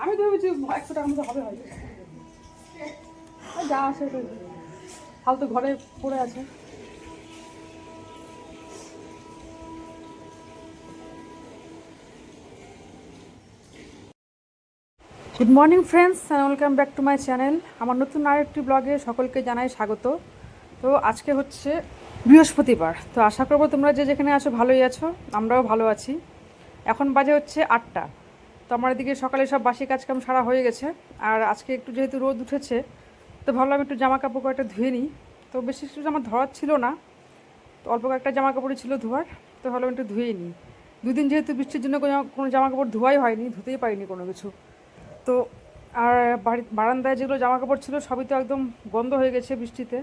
আমি তো ভেবেছি একশো টাকার মতো হবে হয়তো। যা আসে ফালতু ঘরে পড়ে আছে। Good morning friends and welcome back to my channel আমার নতুন আরেকটি ব্লগে সকলকে জানাই স্বাগত। তো আজকে হচ্ছে বৃহস্পতিবার। তো আশা করব তোমরা যে যেখানে আছো ভালোই আছো, আমরাও ভালো আছি। এখন বাজে হচ্ছে আটটা। তো আমার এদিকে সকালে সব বাসি কাজকাম সারা হয়ে গেছে। আর আজকে একটু যেহেতু রোদ উঠেছে, তো ভাবলাম একটু জামা কাপড় কয়েকটা ধুয়ে নিই। তো বেশি কিছু আমার ধরার ছিল না, তো অল্প কয়েকটা জামা কাপড়ই ছিল ধোয়ার। তো ভাবলাম একটু ধুয়ে নিই। দুদিন যেহেতু বৃষ্টির জন্য কোনো কোনো জামা কাপড় ধোয়াই হয়নি, ধুতেই পারিনি কোনো কিছু। তো আর বাড়ি বারান্দায় যেগুলো জামা কাপড় ছিল সবই তো একদম বন্ধ হয়ে গেছে বৃষ্টিতে।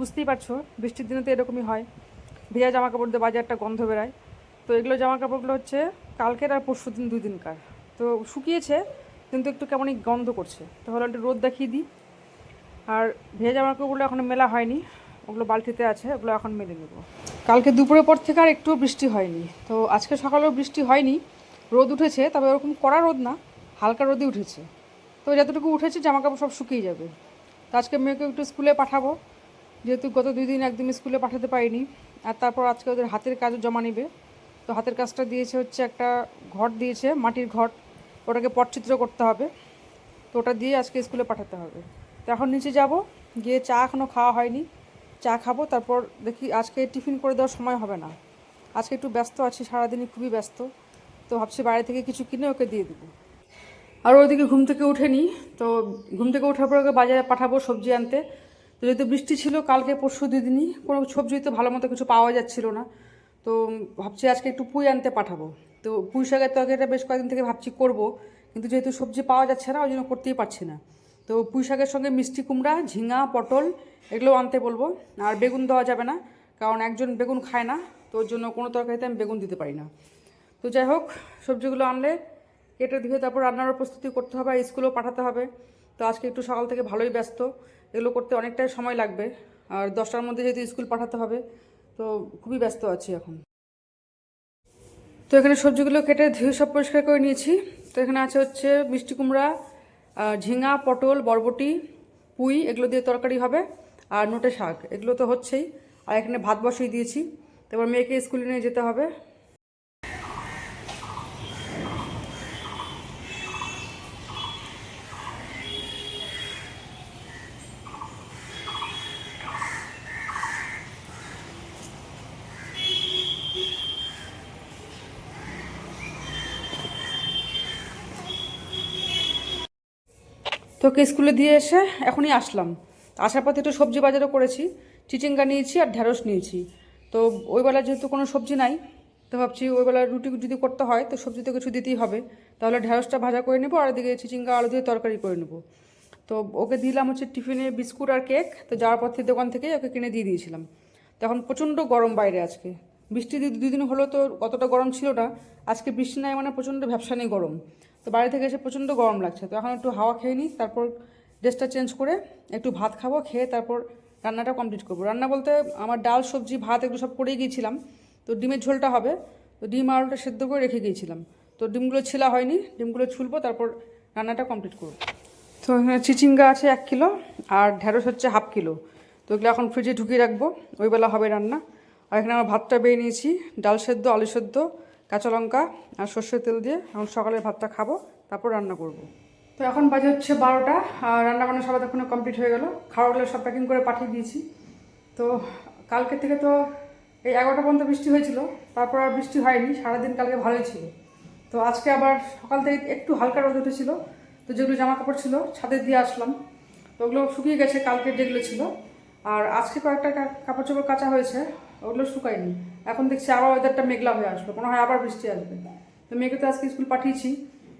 বুঝতেই পারছ, বৃষ্টির দিনে তো এরকমই হয়। ভেজা জামা কাপড় দিয়ে বাজে একটা গন্ধ বেরায়। তো এগুলো জামা কাপড়গুলো হচ্ছে কালকের আর পরশু দিন দুই দিনকার। তো শুকিয়েছে, কিন্তু একটু কেমনই গন্ধ করছে। তো হলো একটু রোদ দেখিয়ে দিই। আর ভেজা জামা কাপড়গুলো এখন মেলা হয়নি, ওগুলো বালতিতে আছে, ওগুলো এখন মেলে নেব। কালকে দুপুরের পর থেকে আর একটুও বৃষ্টি হয়নি। তো আজকে সকালেও বৃষ্টি হয়নি, রোদ উঠেছে, তবে ওরকম কড়া রোদ না, হালকা রোদই উঠেছে। তো যতটুকু উঠেছে জামা কাপড় সব শুকিয়ে যাবে। তো আজকে মেয়েকে একটু স্কুলে পাঠাবো। যেহেতু গত দুই দিন একদিন স্কুলে পাঠাতে পারিনি, আর তারপর আজকে ওদের হাতের কাজও জমা নেবে। তো হাতের কাজটা দিয়েছে হচ্ছে একটা ঘট দিয়েছে, মাটির ঘট। ওটাকে পটচিত্র করতে হবে। তো ওটা দিয়ে আজকে স্কুলে পাঠাতে হবে। তো এখন নিচে যাব, গিয়ে চা এখনও খাওয়া হয়নি। চা খাব, তারপর দেখি আজকে টিফিন করে দেওয়ার সময় হবে না। আজকে একটু ব্যস্ত আছি, সারাদিনই খুবই ব্যস্ত। তো ভাবছি বাইরে থেকে কিছু কিনে ওকে দিয়ে দেবো। আর ওইদিকে ঘুম থেকে উঠেনি, তো ঘুম থেকে ওঠার পর ওকে বাজারে পাঠাবো সবজি আনতে। তো যেহেতু বৃষ্টি ছিল, কালকে পরশু দুদিনই। কোনো সবজি তো ভালো মতো কিছু পাওয়া যাচ্ছিল না। তো ভাবছি আজকে একটু পুঁই আনতে পাঠাবো। তো পুঁই শাকের তরকারিটা বেশ কয়েকদিন থেকে ভাবছি করব, কিন্তু যেহেতু সবজি পাওয়া যাচ্ছে না, ওই জন্য করতেই পারছি না। তো পুঁই শাকের সঙ্গে মিষ্টি কুমড়া, ঝিঙা, পটল এগুলো আনতে বলব। আর বেগুন দেওয়া যাবে না, কারণ একজন বেগুন খায় না, তো ওর জন্য কোনো তরকারিতে আমি বেগুন দিতে পারি না। তো যাই হোক, সবজিগুলো আনলে কেটে ধুয়ে তারপর রান্নার প্রস্তুতি করতে হবে স্কুলেও পাঠাতে হবে। তো আজকে একটু সকাল থেকে ভালোই ব্যস্ত। এগুলো করতে অনেকটাই সময় লাগবে। আর দশটার মধ্যে যেহেতু স্কুল পাঠাতে হবে, তো খুবই ব্যস্ত আছি এখন। তো এখানে সবজিগুলো কেটে ধুয়ে সব পরিষ্কার করে নিয়েছি। তো এখানে আছে হচ্ছে মিষ্টি কুমড়া ঝিঙা, পটল, বরবটি, পুঁই, এগুলো দিয়ে তরকারি হবে, আর নোটে শাক। এগুলো তো হচ্ছেই। আর এখানে ভাত বসিয়ে দিয়েছি। তারপর মেয়েকে স্কুলে নিয়ে যেতে হবে। তো ওকে স্কুলে দিয়ে এসে এখনই আসলাম। আসার পথে একটু সবজি বাজারও করেছি, চিচিঙ্গা নিয়েছি আর ঢ্যাঁড়স নিয়েছি। তো ওই বেলা যেহেতু কোনো সবজি নাই, তো ভাবছি ওই বেলা রুটি যদি করতে হয়, তো সবজি তো কিছু দিতেই হবে। তাহলে ঢ্যাঁড়সটা ভাজা করে নেব আর এদিকে চিচিঙ্গা, আলু দিয়ে তরকারি করে নেব। তো ওকে দিলাম হচ্ছে টিফিনে বিস্কুট আর কেক, তো যাওয়ার পথে দোকান থেকে ওকে কিনে দিয়ে দিয়েছিলাম। তখন প্রচণ্ড গরম বাইরে আজকে। বৃষ্টি দু- দুই দিন হলো তো অতটা গরম ছিল না, আজকে বৃষ্টি নাই মানে প্রচণ্ড ব্যবসা নেই গরম। তো বাড়ি থেকে এসে প্রচণ্ড গরম লাগছে। তো এখন একটু হাওয়া খেয়ে নিই, তারপর ড্রেসটা চেঞ্জ করে একটু ভাত খাব, খেয়ে তারপর রান্নাটা কমপ্লিট করব। রান্না বলতে আমার ডাল, সবজি, ভাত এগুলো সব করেই গিয়েছিলাম। তো ডিমের ঝোলটা হবে। তো ডিম আলুটা সেদ্ধ করে রেখে গিয়েছিলাম। তো ডিমগুলো ছিলা হয়নি, ডিমগুলো ছুলবো, তারপর রান্নাটা কমপ্লিট করব। তো এখানে চিচিঙ্গা আছে এক কিলো, আর ঢ্যাঁড়স হচ্ছে হাফ কিলো। তো এগুলো এখন ফ্রিজে ঢুকিয়ে রাখব ওইবেলা হবে রান্না। আর এখানে আমার ভাতটা বেয়ে নিয়েছি। ডাল সেদ্ধ, আলু সেদ্ধ, কাঁচা লঙ্কা আর সর্ষের তেল দিয়ে এখন সকালের ভাতটা খাব, তারপর রান্না করব। তো এখন বাজে হচ্ছে বারোটা রান্না বান্না সব এখনও কমপ্লিট হয়ে গেল। খাবারগুলো সব প্যাকিং করে পাঠিয়ে দিয়েছি। তো কালকে থেকে তো এই এগারোটা পর্যন্ত বৃষ্টি হয়েছিল, তারপর আর বৃষ্টি হয়নি, সারাদিন কালকে ভালোই ছিল। তো আজকে আবার সকাল থেকে একটু হালকা রোদ উঠেছিল, তো যেগুলো জামা কাপড় ছিল, ছাদে দিয়ে আসলাম। তো ওগুলো শুকিয়ে গেছে কালকের যেগুলো ছিল। আর আজকে কয়েকটা কাপড় চোপড় কাঁচা হয়েছে ওগুলো শুকায়নি। এখন দেখছি আবার ওয়েদারটা মেঘলা হয়ে আসলো, মনে হয় আবার বৃষ্টি আসবে। তো মেয়েকে তো আজকে স্কুল পাঠিয়েছি,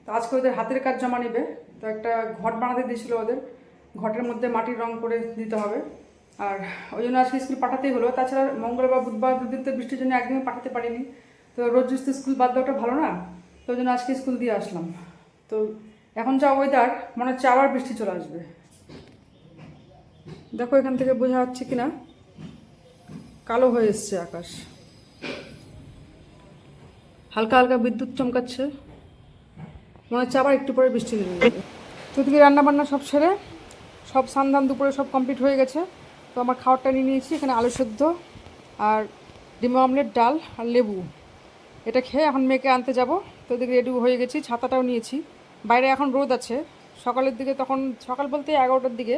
তো আজকে ওদের হাতের কাজ জমা নেবে। তো একটা ঘট বানাতে দিয়েছিলো ওদের, ঘটের মধ্যে মাটির রং করে দিতে হবে। আর ওই জন্য আজকে স্কুল পাঠাতেই হলো। তাছাড়া মঙ্গলবার বুধবার দুদিন তো বৃষ্টির জন্য একদিনও পাঠাতে পারিনি। তো রোজ রোজ তো স্কুল বাদ দেওয়াটা ভালো না, তো ওই জন্য আজকে স্কুল দিয়ে আসলাম। তো এখন যা ওয়েদার মনে হচ্ছে আবার বৃষ্টি চলে আসবে। দেখো এখান থেকে বোঝা যাচ্ছে কি না কালো হয়ে এসছে আকাশ। হালকা হালকা বিদ্যুৎ চমকাচ্ছে। মনে হচ্ছে আবার একটু পরে বৃষ্টি নেমে তো দিকে রান্না বান্না সব সেরে, সব সান্ধান দুপুরে সব কমপ্লিট হয়ে গেছে। তো আমার খাবারটা নিয়ে নিয়েছি, এখানে আলু সেদ্ধ আর ডিম অমলেট, ডাল আর লেবু। এটা খেয়ে এখন মেয়েকে আনতে যাব। তো এদিকে রেডি হয়ে গেছি, ছাতাটাও নিয়েছি। বাইরে এখন রোদ আছে। সকালের দিকে তখন, সকাল বলতে এগারোটার দিকে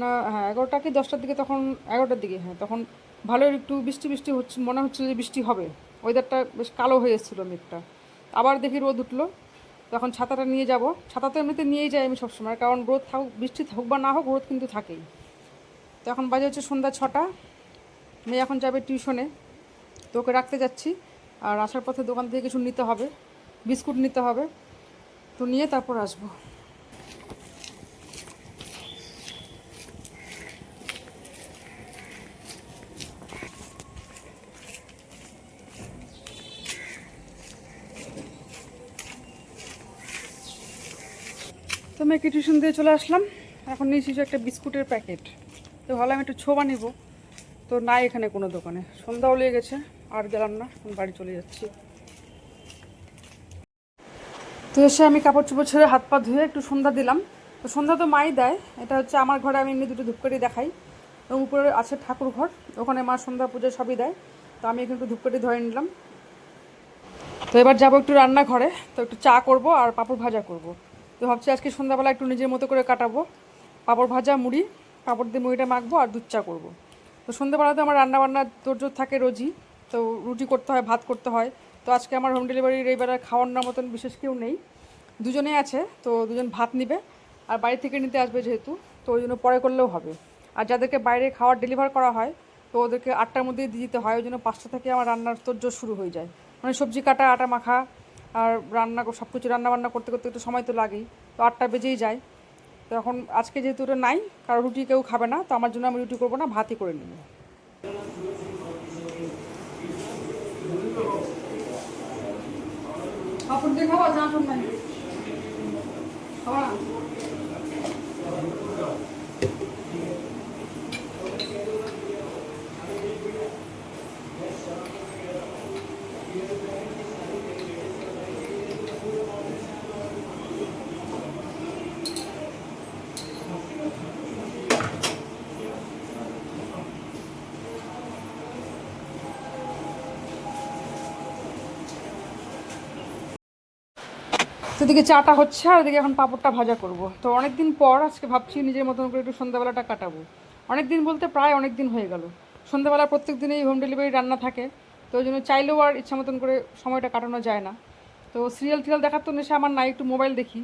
না হ্যাঁ এগারোটা কি দশটার দিকে? তখন এগারোটার দিকে হ্যাঁ তখন ভালোই একটু বৃষ্টি বৃষ্টি হচ্ছে, মনে হচ্ছিল যে বৃষ্টি হবে। ওয়েদারটা বেশ কালো হয়ে এসেছিল মেঘটা। আবার দেখি রোদ উঠল। তখন ছাতাটা নিয়ে যাব। ছাতা তো এমনিতে নিয়েই যাই আমি সবসময়, কারণ রোদ থাকুক, বৃষ্টি থাকুক বা না হোক, রোদ কিন্তু থাকেই। তো এখন বাজে হচ্ছে সন্ধ্যা ছটা। মেয়ে এখন যাবে টিউশনে। তো ওকে রাখতে যাচ্ছি। আর আসার পথে দোকান থেকে কিছু নিতে হবে। বিস্কুট নিতে হবে। তো নিয়ে তারপর আসব। তো মেয়েকে টিউশন দিয়ে চলে আসলাম। এখন নিয়েছি একটা বিস্কুটের প্যাকেট। তো ভাবলাম একটু ছোবা নিব। তো নাই এখানে কোনো দোকানে। সন্ধ্যাও লেগে গেছে, আর গেলাম না বাড়ি চলে যাচ্ছি। তো এসে আমি কাপড় চোপড় ছেড়ে হাত পা ধুয়ে একটু সন্ধ্যা দিলাম। তো সন্ধ্যা তো মাই দেয়, এটা হচ্ছে আমার ঘরে আমি এমনি দুটো ধূপকাঠি দেখাই। এবং উপরে আছে ঠাকুর ঘর, ওখানে মা সন্ধ্যা পুজো সবই দেয়। তো আমি এখানে একটু ধূপকাঠি ধরে নিলাম। তো এবার যাব একটু রান্নাঘরে। তো একটু চা করব আর পাঁপড় ভাজা করব। তো ভাবছি আজকে সন্ধ্যাবেলা একটু নিজের মতো করে কাটাবো। পাঁপড় ভাজা, মুড়ি, পাঁপড় দিয়ে মুড়িটা মাখবো আর দুধ চা করব। তো সন্ধ্যাবেলাতে আমার রান্নাবান্নার তোরজোর থাকে রোজই, তো রুটি করতে হয়, ভাত করতে হয়। তো আজকে আমার হোম ডেলিভারির এইবারে খাওয়ানোর মতন বিশেষ কেউ নেই। দুজনেই আছে, তো দুজন ভাত নিবে আর বাড়ি থেকে নিতে আসবে যেহেতু, তো ওই জন্য পরে করলেও হবে। আর যাদেরকে বাইরে খাওয়ার ডেলিভার করা হয়, তো ওদেরকে আটটার মধ্যেই দিয়ে দিতে হয়, ওই জন্য পাঁচটা থেকে আমার রান্নার তোরজোর শুরু হয়ে যায়। মানে সবজি কাটা, আটা মাখা আর রান্না সব কিছু রান্না বান্না করতে করতে একটু সময় তো লাগেই। তো আটটা বেজেই যায়। তো এখন আজকে যেহেতু ওটা নাই কারণ রুটি কেউ খাবে না, তো আমার জন্য আমি রুটি করব না, ভাতই করে নেব। তো এদিকে চাটা হচ্ছে আর এদিকে এখন পাঁপড়টা ভাজা করব। তো অনেক দিন পর আজকে ভাবছি নিজের মতন করে একটু সন্ধ্যাবেলাটা কাটাবো। অনেক দিন বলতে প্রায় অনেক দিন হয়ে গেল। সন্ধ্যাবেলা প্রত্যেক দিনেই হোম ডেলিভারি রান্না থাকে, তো ওই জন্য চাইলেও আর ইচ্ছা মতন করে সময়টা কাটানো যায় না। তো সিরিয়াল টিরিয়াল দেখার তো নেশা আমার নাই, একটু মোবাইল দেখি,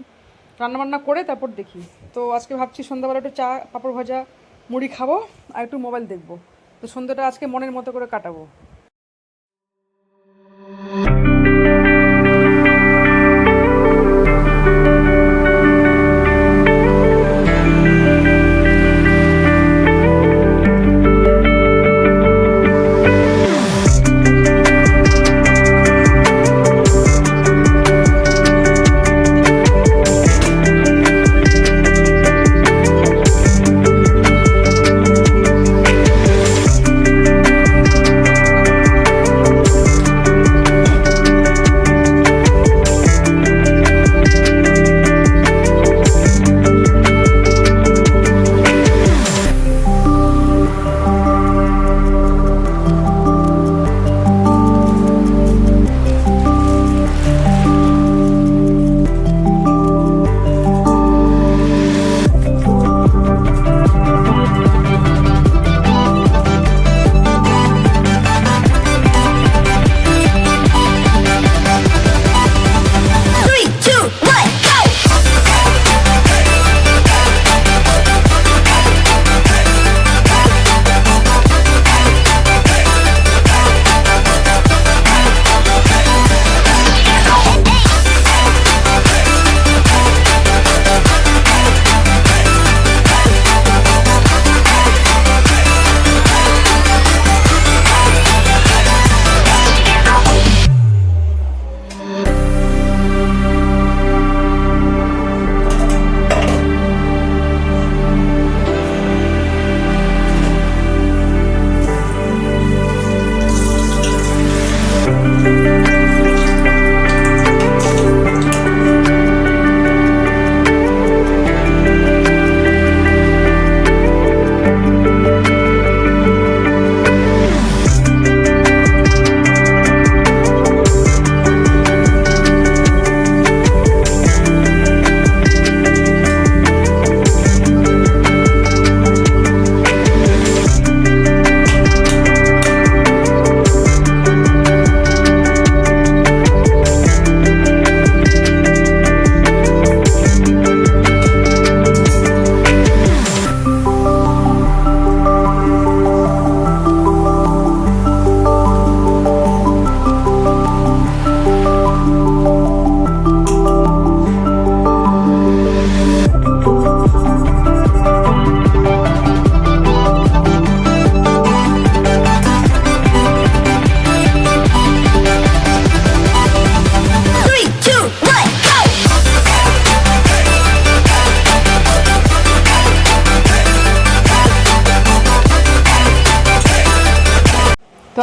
রান্নাবান্না করে তারপর দেখি। তো আজকে ভাবছি সন্ধ্যাবেলা একটু চা, পাঁপড় ভাজা, মুড়ি খাব আর একটু মোবাইল দেখব। তো সন্ধ্যাটা আজকে মনের মতো করে কাটাবো।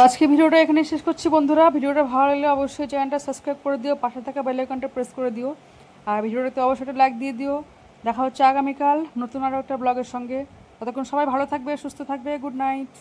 আজকে ভিডিওটা এখানে শেষ করছি বন্ধুরা। ভিডিওটা ভালো লাগলে অবশ্যই চ্যানেলটা সাবস্ক্রাইব করে দিও, পাশে থাকা বেলাইকনটা প্রেস করে দিও। আর ভিডিওটাতে অবশ্যই একটা লাইক দিয়ে দিও। দেখা হচ্ছে আগামীকাল নতুন আরও একটা ব্লগের সঙ্গে। ততক্ষণ সবাই ভালো থাকবে, সুস্থ থাকবে গুড নাইট